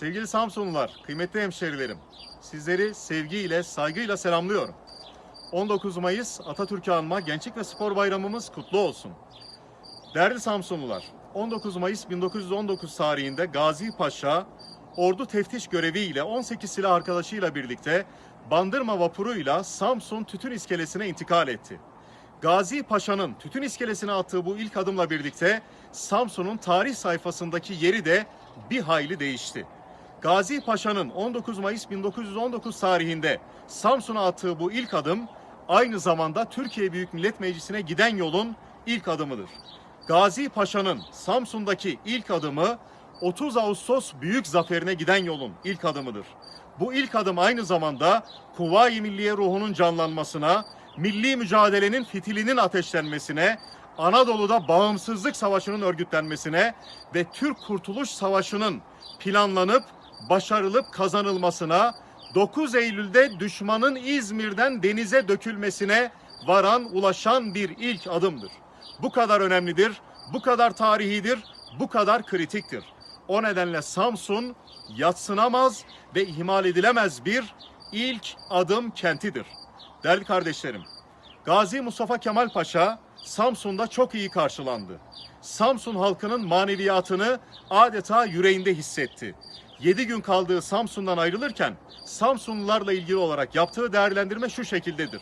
Sevgili Samsunlular, kıymetli hemşerilerim, sizleri sevgiyle, saygıyla selamlıyorum. 19 Mayıs Atatürk'ü anma Gençlik ve Spor Bayramımız kutlu olsun. Değerli Samsunlular, 19 Mayıs 1919 tarihinde Gazi Paşa, ordu teftiş göreviyle 18 silah arkadaşıyla birlikte Bandırma vapuruyla Samsun Tütün İskelesi'ne intikal etti. Gazi Paşa'nın tütün iskelesine attığı bu ilk adımla birlikte Samsun'un tarih sayfasındaki yeri de bir hayli değişti. Gazi Paşa'nın 19 Mayıs 1919 tarihinde Samsun'a attığı bu ilk adım aynı zamanda Türkiye Büyük Millet Meclisi'ne giden yolun ilk adımıdır. Gazi Paşa'nın Samsun'daki ilk adımı 30 Ağustos Büyük Zaferine giden yolun ilk adımıdır. Bu ilk adım aynı zamanda Kuvayi Milliye ruhunun canlanmasına, milli mücadelenin fitilinin ateşlenmesine, Anadolu'da bağımsızlık savaşının örgütlenmesine ve Türk Kurtuluş Savaşı'nın planlanıp başarılıp kazanılmasına, 9 Eylül'de düşmanın İzmir'den denize dökülmesine varan, ulaşan bir ilk adımdır. Bu kadar önemlidir, bu kadar tarihidir, bu kadar kritiktir. O nedenle Samsun yatsınamaz ve ihmal edilemez bir ilk adım kentidir. Değerli kardeşlerim, Gazi Mustafa Kemal Paşa Samsun'da çok iyi karşılandı. Samsun halkının maneviyatını adeta yüreğinde hissetti. 7 gün kaldığı Samsun'dan ayrılırken Samsunlularla ilgili olarak yaptığı değerlendirme şu şekildedir.